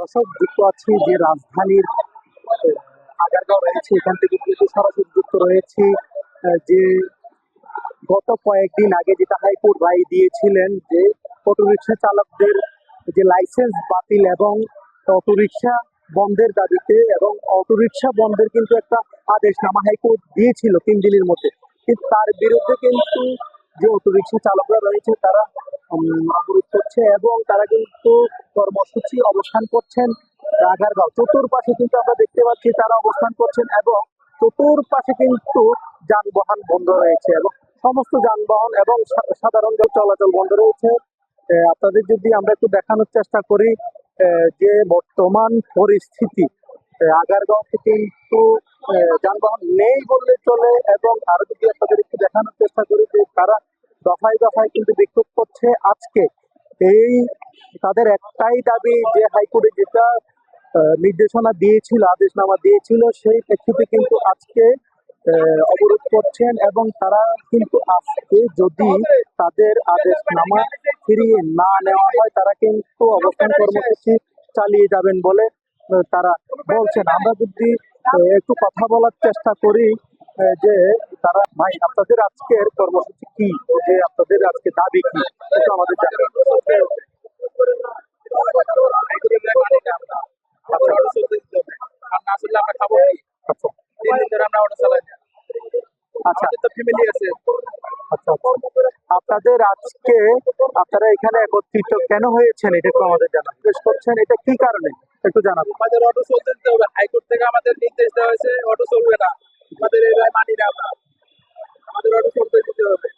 দর্শক যুক্ত আছি, যে রাজধানীর আগারগাঁও রয়েছে, এখান থেকে কিন্তু সরাসরি যুক্ত রয়েছে। যে গত কয়েকদিন আগে যেটা হাইকোর্ট রায় দিয়েছিলেন যে অটোরিকশা চালকদের যে লাইসেন্স বাতিল এবং অটোরিকশা বন্ধের দাবিতে এবং অটোরিকশা বন্ধের কিন্তু একটা আদেশ আদেশনামা হাইকোর্ট দিয়েছিল তিন দিনের মধ্যে। কিন্তু তার বিরুদ্ধে কিন্তু যে অটোরিকশা চালকরা রয়েছে তারা অবরোধ করছে এবং তারা কিন্তু কর্মসূচি অবস্থান করছেন আগারগাঁও চতুর্পাশে কিন্তু আমরা দেখতে পাচ্ছি তারা অবস্থান করছেন এবং চতুর্পাশে কিন্তু যানবাহন বন্ধ রয়েছে এবং সমস্ত যানবাহন এবং সাধারণ চলাচল বন্ধ রয়েছে। আপনাদের যদি আমরা একটু দেখানোর চেষ্টা করি যে বর্তমান পরিস্থিতি আগারগাঁওতে কিন্তু যানবাহন নেই বললে চলে এবং আরও যদি আপনাদের একটু দেখানোর চেষ্টা করি যে তারা দফায় দফায় কিন্তু বিক্ষোভ করছে আজকে। এই তাদের একটাই দাবি যে হাইকোর্টে যেটা নির্দেশনা দিয়েছিল, আদেশনামা দিয়েছিল, সেই প্রেক্ষিতে কিন্তু আজকে অবরোধ করছেন এবং তারা কিন্তু আজকে যদি তাদের আদেশনামা ফিরিয়ে না নেওয়া হয়, তারা কিন্তু অবস্থান কর্মসূচি চালিয়ে যাবেন বলে তারা বলছেন। আমরা যদি একটু কথা বলার চেষ্টা করি যে তারা ভাই, আপনাদের আজকের কর্মসূচি কি? যে আপনাদের আজকে দাবি কি? একটু আমাদের জানাবেন আচ্ছা। আচ্ছা। আচ্ছা। আপনাদের আজকে আপনারা এখানে একত্রিত কেন হয়েছেন? এটা একটু আমাদের জানান। জিজ্ঞেস করছেন, এটা কি কারণে? একটু জানাবেন আমাদের অটো চলতে হবে। হাইকোর্ট থেকে আমাদের নির্দেশ দেওয়া হয়েছে অটো চলবে না। আমাদের এই রায় না আমরা আমাদের অটো চলতে দিতে হবে।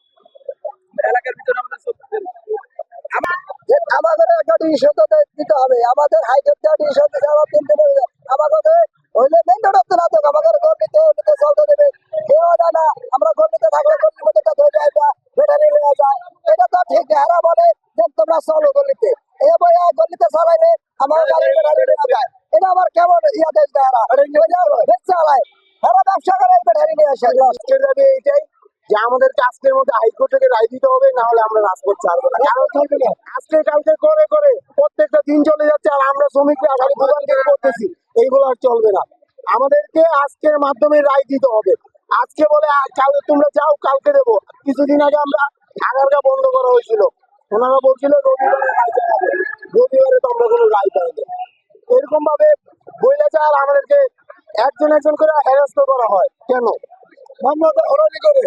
এলাকার ভিতরে আমাদের। যে আমাদের একটা ডিসিশন তো দিতে হবে, আমাদের হাইকোর্ট থেকে ডিসিশন দিতে হবে। আমাদের হইলে মেন রোড অব্দি না থাক আমাদের গর্বিত নিতে চলতে দেবে। কেউ না না, আমরা গর্বিত থাকলে গর্বিত মধ্যে তো ধরে এটা ব্যাটারি নিয়ে যায়। এটা তো ঠিক, এরা বলে যে তোমরা চলো গলিতে। এ বই গলিতে চালাইলে আমার গাড়ি ব্যাটারি নিয়ে যায় এটা আবার কেমন ইয়া দেশ দেয় এরা ব্যবসা করে আজকের মধ্যে রায় দিতে হবে আজকে কালকে চলে আর আমরা আমাদেরকে আজকের মাধ্যমে রায় দিতে হবে। আজকে বলে কাল তোমরা যাও, কালকে দেবো। কিছুদিন আগে আমরা আগারগা বন্ধ করা হয়েছিল। ওনারা বলছিল, রবিবারে রায় রবিবারে তো আমরা কোনো রায় পাইনি। এরকম ভাবে বইলে আর আমাদেরকে একজন একজন করে হ্যারাস্ত করা হয়। কেন? আমরা তো হরানি করে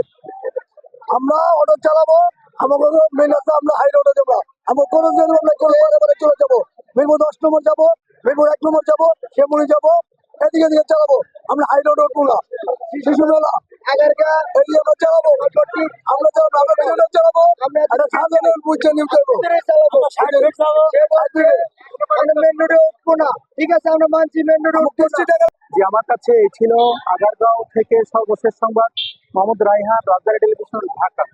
আমরা অটো চালাবো আমাদের মেন আছে আমরা হাই রোডে যাব। আমার কোনো দিন আমরা কোনো বারে বারে চলে যাব। মিরপুর দশ নম্বর যাব মিরপুর এক নম্বর যাব শ্যামুড়ি যাব এদিকে এদিকে চালাবো। আমরা হাই রোড উঠবো না। শিশু মেলা এগারকা এদিকে আমরা চালাবো। আমরা চালাবো আমরা চালাবো। একটা সাধারণ নিউ করব আমরা না। ঠিক আছে, আমরা আমার কাছে ছিল আগারগাঁও থেকে সর্বশেষ সংবাদ। মোহাম্মদ রাইহান রাজধানী টেলিভিশন, ঢাকা।